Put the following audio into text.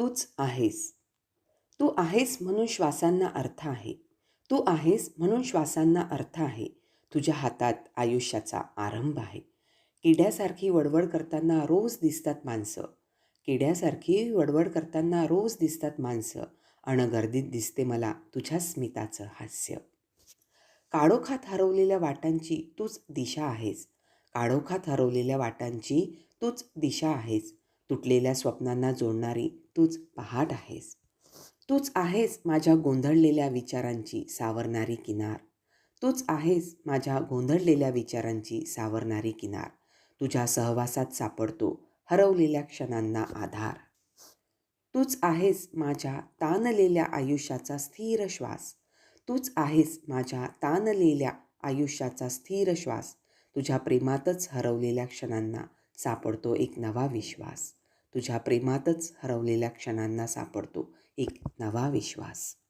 तूच आहेस. तू आहेस म्हणून श्वासांना अर्थ आहे. तू आहेस म्हणून श्वासांना अर्थ आहे. तुझ्या हातात आयुष्याचा आरंभ आहे. किड्यासारखी वडवड करताना रोज दिसतात माणसं. किड्यासारखी वडवड करताना रोज दिसतात माणसं. अणगर्दीत दिसते मला तुझ्या स्मिताचं हास्य. काळोखात हरवलेल्या वाटांची तूच दिशा आहेस. काळोखात हरवलेल्या वाटांची तूच दिशा आहेस. तुटलेल्या स्वप्नांना जोडणारी तूच पहाट आहेस. तूच आहेस माझ्या गोंधळलेल्या विचारांची सावरणारी किनार. तूच आहेस माझ्या गोंधळलेल्या विचारांची सावरणारी किनार. तुझ्या सहवासात सापडतो हरवलेल्या क्षणांना आधार. तूच आहेस माझ्या ताणलेल्या आयुष्याचा स्थिर श्वास. तूच आहेस माझ्या ताणलेल्या आयुष्याचा स्थिर श्वास. तुझ्या प्रेमातच हरवलेल्या क्षणांना सापडतो एक नवा विश्वास. तुझ्या प्रेमातच हरवलेल्या क्षणांना सापडतो एक नवा विश्वास.